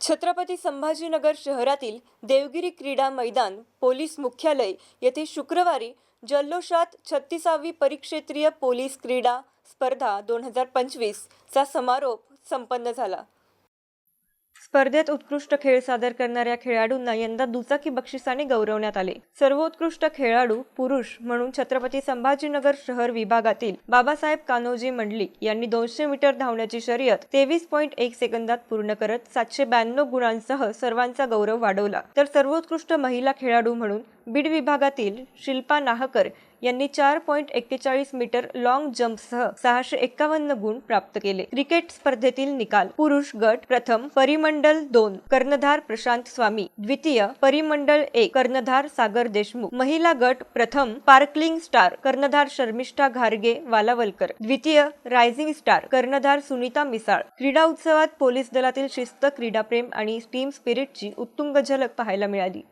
छत्रपती संभाजीनगर शहरातील देवगिरी क्रीडा मैदान पोलीस मुख्यालय येथे शुक्रवारी जल्लोषात छत्तीसावी परिक्षेत्रीय पोलीस क्रीडा स्पर्धा दोन हजार पंचवीसचा समारोप संपन्न झाला. स्पर्धेत उत्कृष्ट खेळ सादर करणाऱ्या खेळाडूंना यंदा दुचाकी बक्षिसाने गौरवण्यात आले. सर्वोत्कृष्ट खेळाडू पुरुष म्हणून छत्रपती संभाजीनगर शहर विभागातील बाबासाहेब कान्होजी मंडली यांनी दोनशे मीटर धावण्याची शर्यत तेवीस पॉईंट एक सेकंदात पूर्ण करत सातशे ब्याण्णव गुणांसह सर्वांचा गौरव वाढवला. तर सर्वोत्कृष्ट महिला खेळाडू म्हणून बीड विभागातील शिल्पा नाहकर यांनी चार पॉईंट एक्केचाळीस मीटर लॉंग जम्पसह सहाशे एक्कावन्न गुण प्राप्त केले. क्रिकेट स्पर्धेतील निकाल. पुरुष गट प्रथम परिमंडल दोन कर्णधार प्रशांत स्वामी. द्वितीय परिमंडल एक कर्णधार सागर देशमुख. महिला गट प्रथम पार्कलिंग स्टार कर्णधार शर्मिष्ठा घारगे वालावलकर. द्वितीय रायझिंग स्टार कर्णधार सुनीता मिसाळ. क्रीडा उत्सवात पोलीस दलातील शिस्त क्रीडाप्रेम आणि टीम स्पिरिटची उत्तुंग झलक पाहायला मिळाली.